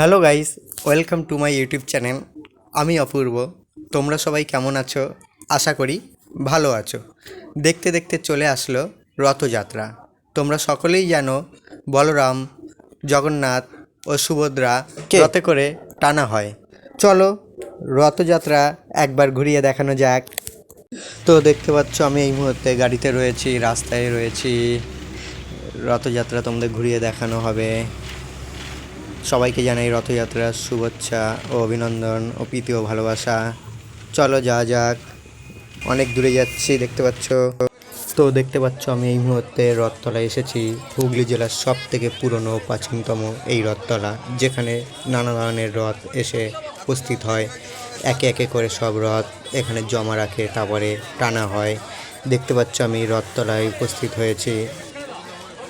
Hello guys welcome to my YouTube channel. আমি অপূর্ব। তোমরা সবাই কেমন আছো? আশা করি ভালো আছো। দেখতে দেখতে চলে আসলো রথযাত্রা। তোমরা সকলেই জানো বলরাম জগন্নাথ ও সুভদ্রা রথে করে টানা হয়। চলো রথযাত্রা একবার ঘুরিয়ে দেখানো যাক। তো দেখতে পাচ্ছ আমি এই মুহূর্তে গাড়িতে রয়েছি রাস্তায় রয়েছি। রথযাত্রা তোমাদের ঘুরিয়ে দেখানো হবে। সবাইকে জানাই রথযাত্রার শুভেচ্ছা ও অভিনন্দন ও প্রীতি ও ভালোবাসা। চলো যা যাক। অনেক দূরে যাচ্ছি, দেখতে পাচ্ছ। তো দেখতে পাচ্ছ, আমি এই মুহূর্তে রথতলায় এসেছি। হুগলি জেলার সব থেকে পুরনো প্রাচীনতম এই রথতলা, যেখানে নানা ধরনের রথ এসে উপস্থিত হয়। একে একে করে সব রথ এখানে জমা রাখে, তারপরে টানা হয়। দেখতে পাচ্ছ, আমি রথতলায় উপস্থিত হয়েছি।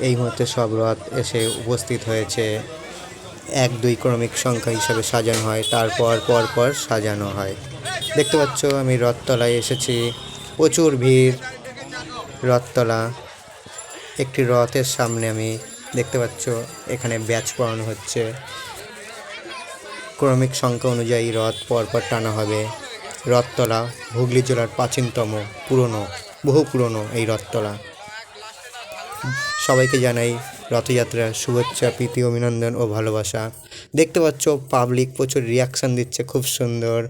এই মুহূর্তে সব রথ এসে উপস্থিত হয়েছে। এক দুই ক্রমিক সংখ্যা হিসাবে সাজানো হয়, তারপর পর পর সাজানো হয়। দেখতে পাচ্ছ, আমি রথতলায় এসেছি। প্রচুর ভিড়। রথতলা, একটি রথের সামনে আমি দেখতে পাচ্ছ, এখানে ব্যাচ পড়ানো হচ্ছে। ক্রমিক সংখ্যা অনুযায়ী রথ পরপর টানা হবে। রথতলা, হুগলি জেলার প্রাচীনতম, পুরনো, বহু পুরনো এই রথতলা। সবাইকে জানাই রথযাত্রার শুভেচ্ছা, প্রীতি, অভিনন্দন ও ভালোবাসা। দেখতে পাচ্ছ পাবলিক প্রচুর রিয়াকশান দিচ্ছে, খুব সুন্দর।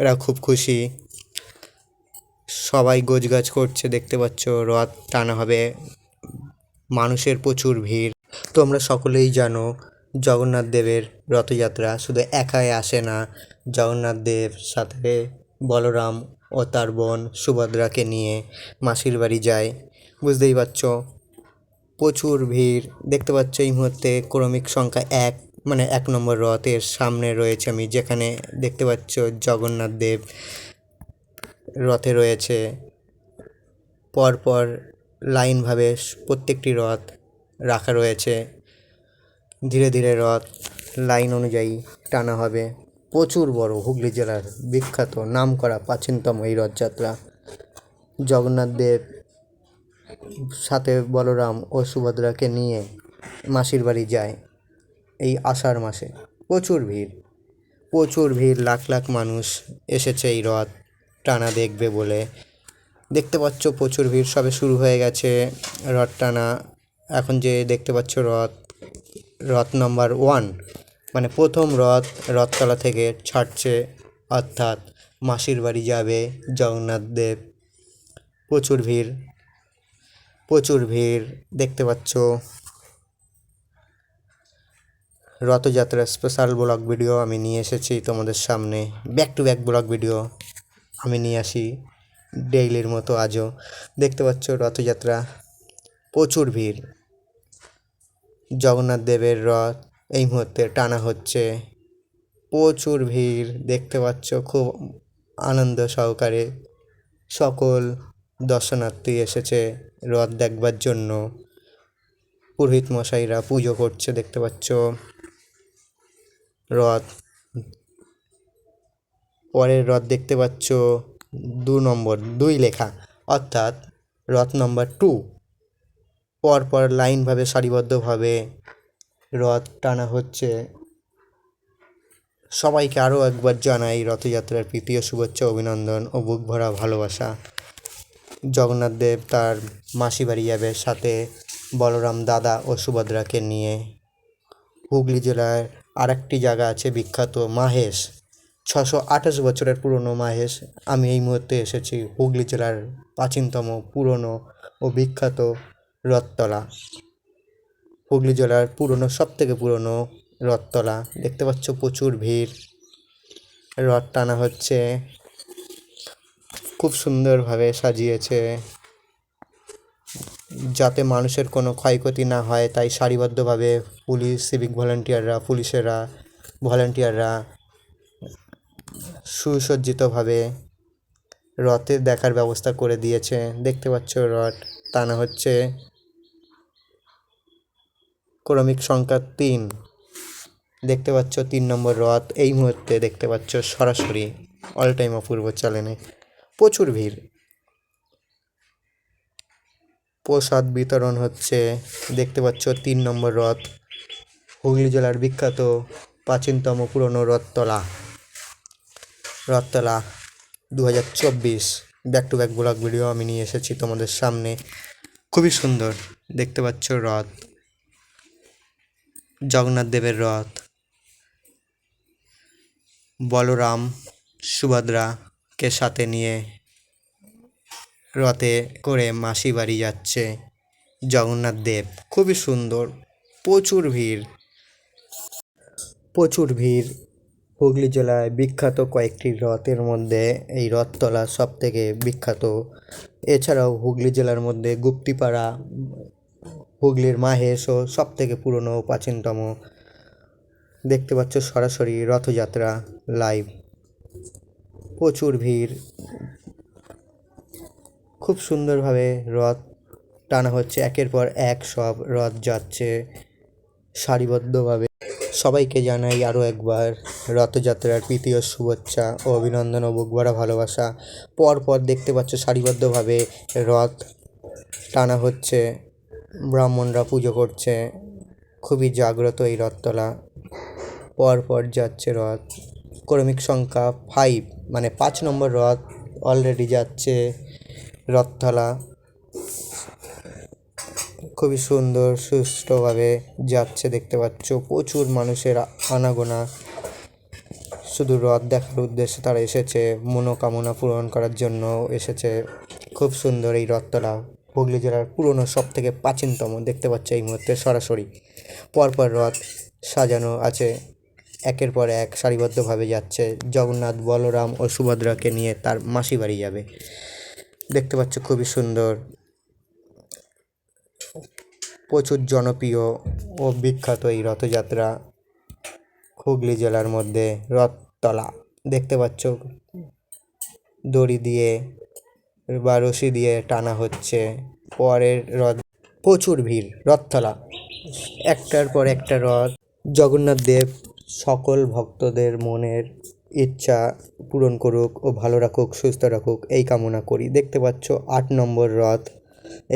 ওরা খুব খুশি। সবাই গোছগাছ করছে, দেখতে পাচ্ছ, রথ টানা হবে। মানুষের প্রচুর ভিড়। তোমরা সকলেই জানো, জগন্নাথ দেবের রথযাত্রা শুধু একাই আসে না। জগন্নাথ দেব, সাথে বলরাম ও তার বোন সুভদ্রাকে নিয়ে মাসির বাড়ি যায়। বুঝতেই পারছ প্রচুর ভিড়। দেখতে পাচ্ছ এই মুহূর্তে ক্রমিক সংখ্যা এক মানে এক নম্বর রথের সামনে রয়েছে আমি, যেখানে দেখতে পাচ্ছ জগন্নাথ দেব রথে রয়েছে। পরপর লাইনভাবে প্রত্যেকটি রথ রাখা রয়েছে। ধীরে ধীরে রথ লাইন অনুযায়ী টানা হবে। প্রচুর বড় হুগলি জেলার বিখ্যাত নামকরা প্রাচীনতম এই রথযাত্রা। জগন্নাথ দেব সাথে বলরাম ও সুভদ্রাকে নিয়ে মাসির বাড়ি যায় এই আষাঢ় মাসে। প্রচুর ভিড়। প্রচুর ভিড়, লাখ লাখ মানুষ এসেছে এই রথ। টানা দেখবে বলে। দেখতে পাচ্ছ প্রচুর ভিড়, সবে শুরু হয়ে গেছে রথ টানা। এখন যে দেখতে পাচ্ছ রথ রথ নাম্বার ওয়ান। মানে প্রথম রথ, রথতলা থেকে ছাড়ছে, অর্থাৎ মাসির বাড়ি যাবে জগন্নাথ দেব। প্রচুর ভিড়। প্রচুর ভিড়, দেখতে পাচ্ছ। রথযাত্রার স্পেশাল ব্লগ ভিডিও আমি নিয়ে এসেছি তোমাদের সামনে। Back to back blog video আমি নিয়ে আসি ডেইলির মতো আজও। দেখতে পাচ্ছ রথযাত্রা, প্রচুর ভিড়। জগন্নাথ দেবের রথ এই মুহূর্তে টানা হচ্ছে। প্রচুর ভিড়, দেখতে পাচ্ছ খুব আনন্দ সহকারে সকল দর্শনার্থী এসেছে রথ দেখবার জন্য। পুরোহিত মশাইরা পুজো করছে, দেখতে পাচ্ছ। রথ, পরের রথ দেখতে পাচ্ছ দু নম্বর, দুই লেখা। অর্থাৎ রথ নম্বর টু। পরপর লাইনভাবে, সারিবদ্ধভাবে রথ টানা হচ্ছে। সবাইকে আরও একবার জানাই রথযাত্রার প্রীতি ও শুভেচ্ছা, অভিনন্দন ও বুক ভরা ভালোবাসা। জগন্নাথ দেব তার মাসি বাড়ি যাবে। সাথে বলরাম দাদা ও সুভদ্রাকে নিয়ে হুগলি জেলার আরেকটি জায়গা আছে বিখ্যাত মাহেশ। ছশো আঠাশ বছরের পুরনো মাহেশ। আমি এই মুহূর্তে এসেছি হুগলি জেলার প্রাচীনতম, পুরনো ও বিখ্যাত রথতলা। হুগলি জেলার পুরনো সব থেকে পুরনো রথতলা। দেখতে পাচ্ছ প্রচুর ভিড়। রথ টানা হচ্ছে খুব সুন্দরভাবে সাজিয়েছে। যাতে মানুষের কোনো ক্ষয়ক্ষতি না হয়, তাই সারিবদ্ধভাবে পুলিশ সিভিক ভলেন্টিয়াররা পুলিশেরা ভলেন্টিয়াররা সুসজ্জিতভাবে রথে দেখার ব্যবস্থা করে দিয়েছে। দেখতে পাচ্ছ রথ টানা হচ্ছে ক্রমিক সংখ্যা তিন। দেখতে পাচ্ছ তিন নম্বর রথ, এই মুহূর্তে দেখতে পাচ্ছ সরাসরি অল টাইম অপূর্ব চ্যানেলে প্রচুর ভিড়। প্রসাদ বিতরণ হচ্ছে, দেখতে পাচ্ছ তিন নম্বর রথ। হুগলি জেলার বিখ্যাত প্রাচীনতম পুরনো রথতলা। রথতলা দু হাজার চব্বিশ। Back to back blog video আমি নিয়ে এসেছি তোমাদের সামনে। খুবই সুন্দর, দেখতে পাচ্ছ রথ। জগন্নাথ দেবের রথ। বলরাম সুভদ্রাকে সাথে নিয়ে রথে করে মাসি বাড়ি যাচ্ছে জগন্নাথ দেব। খুবই সুন্দর, প্রচুর ভিড় প্রচুর ভিড়। হুগলি জেলায় বিখ্যাত কয়েকটি রথের মধ্যে এই রথতলা সব থেকে বিখ্যাত। এছাড়াও হুগলি জেলার মধ্যে গুপ্তিপাড়া, হুগলির মাহেশও সব থেকে পুরনো প্রাচীনতম। দেখতে পাচ্ছ সরাসরি রথযাত্রা লাইভ প্রচুর ভিড়। খুব সুন্দরভাবে রথ টানা হচ্ছে। একের পর এক সব রথ যাচ্ছে সারিবদ্ধভাবে। সবাইকে জানাই আরও একবার রথযাত্রার প্রীতি ও শুভেচ্ছা ও অভিনন্দন ও বুক ভরা ভালোবাসা। পরপর দেখতে পাচ্ছ সারিবদ্ধভাবে রথ টানা হচ্ছে। ব্রাহ্মণরা পুজো করছে। খুবই জাগ্রত এই রথতলা। পরপর যাচ্ছে রথ। ক্রমিক সংখ্যা ফাইভ মানে পাঁচ নম্বর রথ অলরেডি যাচ্ছে, রথতলা। খুবই সুন্দর, সুষ্ঠুভাবে যাচ্ছে, দেখতে পাচ্ছ প্রচুর মানুষের আনাগোনা। শুধু রথ দেখার উদ্দেশ্যে তারা এসেছে, মনোকামনা পূরণ করার জন্য এসেছে। খুব সুন্দর এই রথতলা, হুগলি জেলার পুরনো সব থেকে প্রাচীনতম, দেখতে পাচ্ছ এই মুহূর্তে সরাসরি। পরপর রথ সাজানো আছে। একের পর এক সারিবদ্ধভাবে যাচ্ছে জগন্নাথ, বলরাম ও সুভদ্রাকে নিয়ে তার মাসি বাড়ি যাবে। দেখতে পাচ্ছ খুবই সুন্দর, প্রচুর জনপ্রিয় ও বিখ্যাত এই রথযাত্রা হুগলি জেলার মধ্যে, রথতলা। দেখতে পাচ্ছ দড়ি দিয়ে বা রশি দিয়ে টানা হচ্ছে, পরের রথ প্রচুর ভিড়, রথতলা। একটার পর একটা রথ, জগন্নাথ দেব সকল ভক্তদের মনের ইচ্ছা পূরণ করুক ও ভালো রাখুক, সুস্থ রাখুক, এই কামনা করি। দেখতে পাচ্ছ, আট নম্বর রথ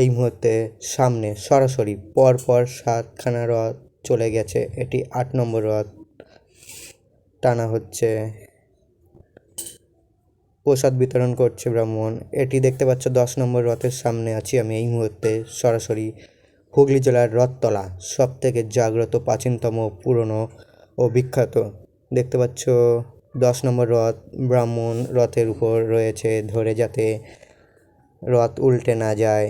এই মুহূর্তে সামনে, সরাসরি পরপর সাতখানা রথ চলে গেছে। এটি আট নম্বর রথ। টানা হচ্ছে, প্রসাদ বিতরণ করছে ব্রাহ্মণ। এটি দেখতে পাচ্ছ, দশ নম্বর রথের সামনে আছি আমি এই মুহূর্তে, সরাসরি হুগলি জেলার রথতলা সব থেকে জাগ্রত প্রাচীনতম পুরনো ও বিখ্যাত। দেখতে পাচ্ছ, দশ নম্বর রথ ব্রাহ্মণ রথের উপর রয়েছে ধরে যাতে রথ উল্টে না যায়।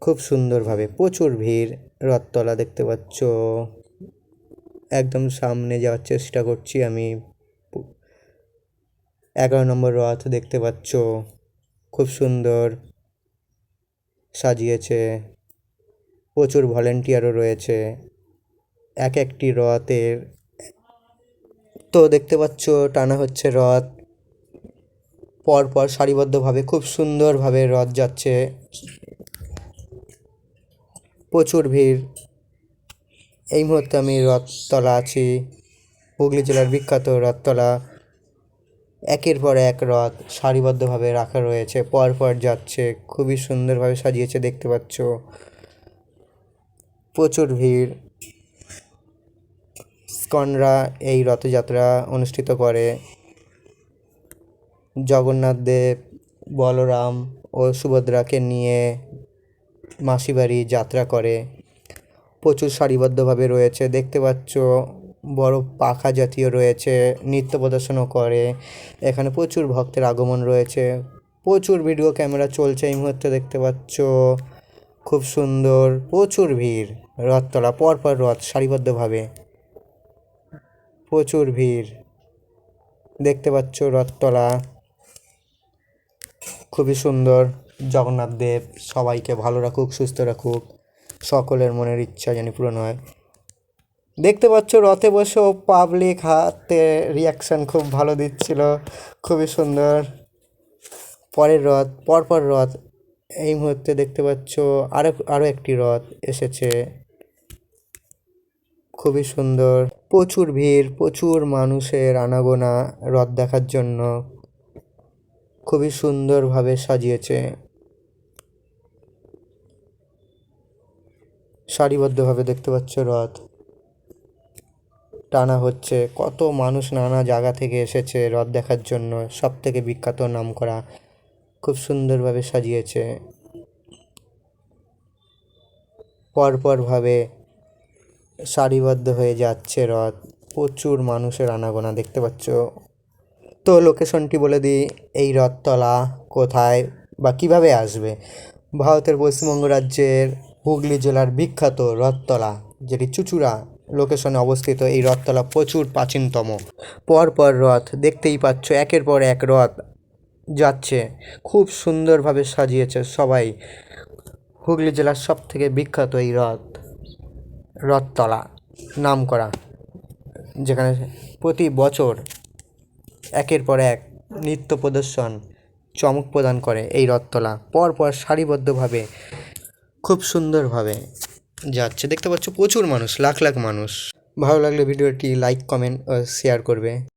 খুব সুন্দরভাবে প্রচুর ভিড়, রথতলা দেখতে পাচ্ছ। একদম সামনে যাওয়ার চেষ্টা করছি আমি। এগারো নম্বর রথ দেখতে পাচ্ছ, খুব সুন্দর সাজিয়েছে। প্রচুর ভলেন্টিয়ারও রয়েছে। এক একটি রথের, তো দেখতে পাচ্ছ টানা হচ্ছে রথ। পরপর সারিবদ্ধভাবে খুব সুন্দরভাবে রথ যাচ্ছে। প্রচুর ভিড়। এই মুহূর্তে আমি রথতলা আছি। হুগলি জেলার বিখ্যাত রথতলা। একের পর এক রথ সারিবদ্ধভাবে রাখা রয়েছে। পরপর যাচ্ছে, খুবই সুন্দরভাবে সাজিয়েছে, দেখতে পাচ্ছ। প্রচুর ভিড়। স্কনরা এই রথযাত্রা অনুষ্ঠিত করে। জগন্নাথ দেব, বলরাম ও সুভদ্রাকে নিয়ে মাসি বাড়ি যাত্রা করে। প্রচুর সারিবদ্ধভাবে রয়েছে। দেখতে পাচ্ছ, বড় পাখা জাতীয় রয়েছে, নৃত্য প্রদর্শনও করে। এখানে প্রচুর ভক্তের আগমন রয়েছে। প্রচুর ভিডিও ক্যামেরা চলছে এই মুহূর্তে দেখতে পাচ্ছ। খুব সুন্দর, প্রচুর ভিড়। রথতলা, পরপর রথ সারিবদ্ধভাবে। প্রচুর ভিড়। দেখতে পাচ্ছ রথতলা। খুবই সুন্দর। জগন্নাথ দেব সবাইকে ভালো রাখুক, সুস্থ রাখুক। সকলের মনের ইচ্ছা যেন পূরণ হয়। দেখতে পাচ্ছ রথে বসেও পাবলিক হাতে রিয়াকশান খুব ভালো দিচ্ছিল। খুবই সুন্দর। পরের রথ, পরপর রথ। এই মুহূর্তে দেখতে পাচ্ছ আরও আরও একটি রথ এসেছে। খুবই সুন্দর। প্রচুর ভিড়, প্রচুর মানুষের আনাগোনা রথ দেখার জন্য। খুবই সুন্দরভাবে সাজিয়েছে। সারিবদ্ধভাবে দেখতে পাচ্ছ রথ। টানা হচ্ছে। কত মানুষ নানা জায়গা থেকে এসেছে রথ দেখার জন্য। সব থেকে বিখ্যাত নাম করা খুব সুন্দরভাবে সাজিয়েছে। পরপরভাবে সারিবদ্ধ হয়ে যাচ্ছে রথ। প্রচুর মানুষের আনাগোনা দেখতে পাচ্ছ। তো লোকেশনটি বলে দিই, এই রথতলা কোথায় বা কীভাবে আসবে? ভারতের পশ্চিমবঙ্গ রাজ্যের হুগলি জেলার বিখ্যাত রথতলা, যেটি চুচুড়া লোকেশনে অবস্থিত, এই রথতলা প্রচুর প্রাচীনতম। পরপর রথ দেখতেই পাচ্ছ, একের পর এক রথ যাচ্ছে। খুব সুন্দরভাবে সাজিয়েছে সবাই। হুগলি জেলার সব থেকে বিখ্যাত এই রথ। রথতলা নাম করা যেখানে প্রতি বছর একের পর এক নৃত্য প্রদর্শন, চমক প্রদান করে এই রথতলা। পরপর সারিবদ্ধভাবে, খুব সুন্দরভাবে যাচ্ছে। দেখতে পাচ্ছ প্রচুর মানুষ, লাখ লাখ মানুষ। ভালো লাগলে ভিডিওটি লাইক কমেন্ট ও শেয়ার করবে।